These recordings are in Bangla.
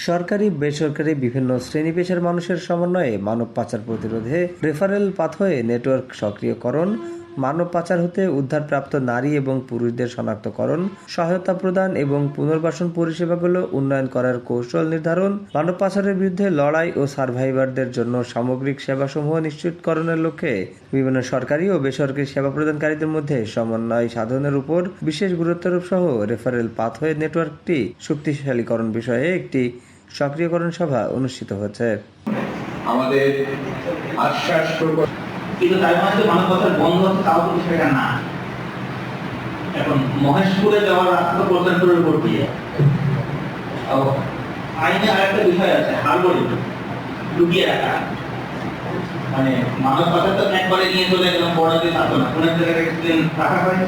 সরকারি বেসরকারি বিভিন্ন শ্রেণি পেশার মানুষের সমন্বয়ে মানব পাচার প্রতিরোধে রেফারেল পাথওয়ে নেটওয়ার্ক সক্রিয়করণ মানব পাচার হতে উদ্ধারপ্রাপ্ত নারী এবং পুরুষদের শনাক্তকরণ, সহায়তা প্রদান এবং পুনর্বাসন পরিষেবাগুলো উন্নয়ন করার কৌশল নির্ধারণ, মানব পাচারের বিরুদ্ধে লড়াই ও সার্ভাইভারদের জন্য সামগ্রিক সেবাসমূহ নিশ্চিতকরণের লক্ষ্যে বিভিন্ন সরকারি ও বেসরকারি সেবা প্রদানকারীদের মধ্যে সমন্বয় সাধনের উপর বিশেষ গুরুত্বারোপ সহ রেফারেল পাথওয়ে নেটওয়ার্কটি শক্তিশালীকরণ বিষয়ে একটি সক্রিয়করণ সভা অনুষ্ঠিত হয়েছে আমাদের আশ্বাস কিন্তু তাই মানে যে মানবতার বন্ধ হচ্ছে, তাও কিন্তু সেটা না। এখন মহেশপুরে যাওয়ার রাস্তা তো প্রচারপুরের উপর দিয়ে। আইনে আরেকটা বিষয় আছে হারবরি লুকিয়ে রাখা। মানে মানব পাচার তো একবারে নিয়ে চলে গেলাম, বড় দিয়ে থাকতো না। কোনো এক জায়গায় রাখা হয়।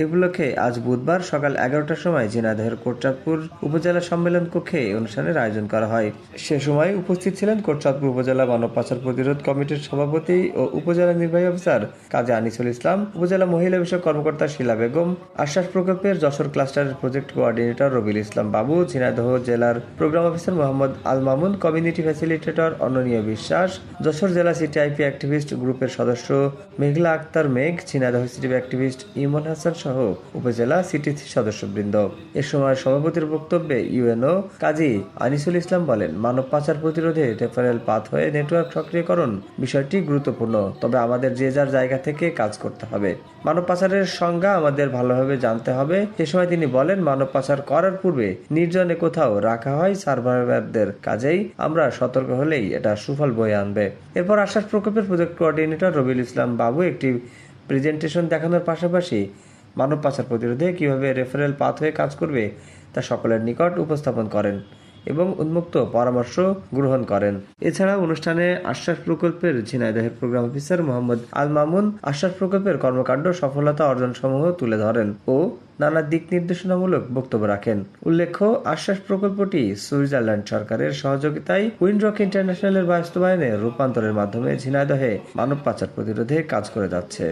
এ উপলক্ষে আজ বুধবার সকাল এগারোটার সময় ঝিনাইদহের কোটচাঁদপুর উপজেলা সম্মেলন কক্ষে অনুষ্ঠানের আয়োজন করা হয়। সে সময় উপস্থিত ছিলেন কোটচাঁদপুর উপজেলা মানব পাচার প্রতিরোধ কমিটির সভাপতি ও উপজেলা নির্বাহী অফিসার কাজী আনিসুল ইসলাম, উপজেলা মহিলা বিষয়ক কর্মকর্তা শিলা বেগম, আশ্বাস প্রকল্পের যশোর ক্লাস্টারের প্রজেক্ট কোঅর্ডিনেটর রবিল ইসলাম বাবু, ঝিনাইদহ জেলার program officer Mohammad Al Mamun, community facilitator Ananias Biswas, Jessore জেলা সিটিআইপি অ্যাক্টিভিস্ট গ্রুপের সদস্য মেঘলা আক্তার মেঘ, ঝিনাইদহ সিটি অ্যাক্টিভিস্ট ইমন হাসান সহ উপজেলা সিটি সদস্যবৃন্দ। এ সময় সভাপতির বক্তব্যে ইউএনও কাজী আনিসুল ইসলাম বলেন, মানব পাচার প্রতিরোধে রেফারেল পাথ হয়ে নেটওয়ার্ক সক্রিয়করণ বিষয়টি গুরুত্বপূর্ণ, তবে আমাদের যে যার জায়গা থেকে কাজ করতে হবে। মানব পাচারের সংজ্ঞা আমাদের ভালোভাবে জানতে হবে। সে সময় তিনি বলেন, মানব পাচার করার পূর্বে নির্জনে কোথাও রাখা হয় সার্ভাইভারদের কাজেই, আমরা সতর্ক হলেই এটা সুফল বয়ে আনবে। এরপর আশ্বাস প্রকল্পের প্রজেক্ট কোঅর্ডিনেটর রবিউল ইসলাম বাবু একটি প্রেজেন্টেশন দেখানোর পাশাপাশি মানব পাচার প্রতিরোধে কীভাবে রেফারেল পাথওয়ে কাজ করবে, তা সকলের নিকট উপস্থাপন করেন এবং উন্মুক্ত পরামর্শ গ্রহণ করেন। এছাড়া অনুষ্ঠানে আশ্বাস প্রকল্পের ঝিনাইদহের প্রোগ্রাম অফিসার মোহাম্মদ আল মামুন আশ্বাস প্রকল্পের কর্মকাণ্ড সফলতা অর্জন সমূহ তুলে ধরেন ও নানা দিক নির্দেশনামূলক বক্তব্য রাখেন। উল্লেখ্য, আশ্বাস প্রকল্পটি সুইজারল্যান্ড সরকারের সহযোগিতায় উইন্ডরক ইন্টারন্যাশনালের বাস্তবায়নে রূপান্তরের মাধ্যমে ঝিনাইদহে মানব পাচার প্রতিরোধে কাজ করে যাচ্ছে।